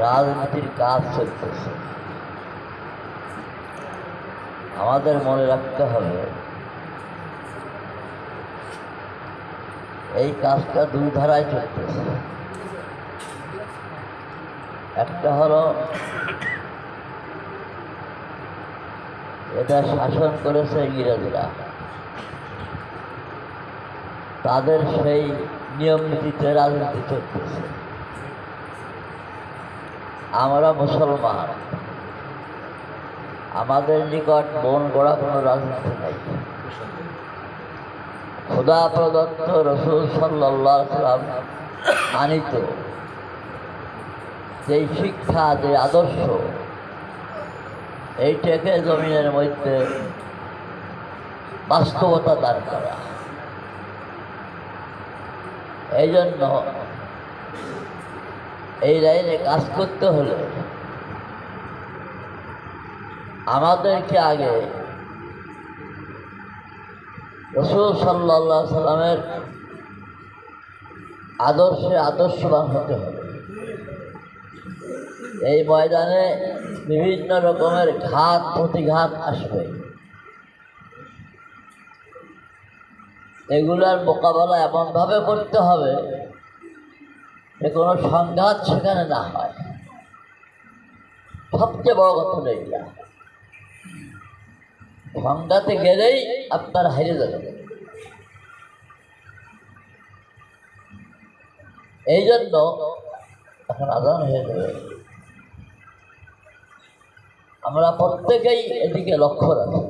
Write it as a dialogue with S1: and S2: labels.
S1: রাজনীতির কাজ চলতেছে। আমাদের মনে রাখতে হবে, এই কাজটা দুই ধারায় চলতেছে। একটা হলো, এটা শাসন করেছে ইংরেজরা। তাদের সেই নিয়ম নীতিতে রাজনীতি চলতেছে। আমরা মুসলমান। আমাদের নিকট মন গড়া কোনো রাজনীতি নাই। খোদা প্রদত্ত রসুল সাল্লাম আনিত যেই শিক্ষা যে আদর্শ, এই এইটাকে জমিনের মধ্যে বাস্তবতা দান করা। এই জন্য এই লাইনে কাজ করতে হলে আমাদেরকে আগে রসুল সাল্লা সাল্লামের আদর্শে আদর্শবান হতে হবে। এই ময়দানে বিভিন্ন রকমের ঘাত, প্রতিঘাত আসবে। এগুলার মোকাবেলা এমনভাবে করতে হবে যে কোনো সংঘাত সেখানে না হয়। সবচেয়ে বড় কথা হলো সংঘাতে গেলেই আপনার হারিয়ে যাবে এই জন্য এখন আদান হয়ে যাবে আমরা প্রত্যেকেই এদিকে লক্ষ্য রাখি।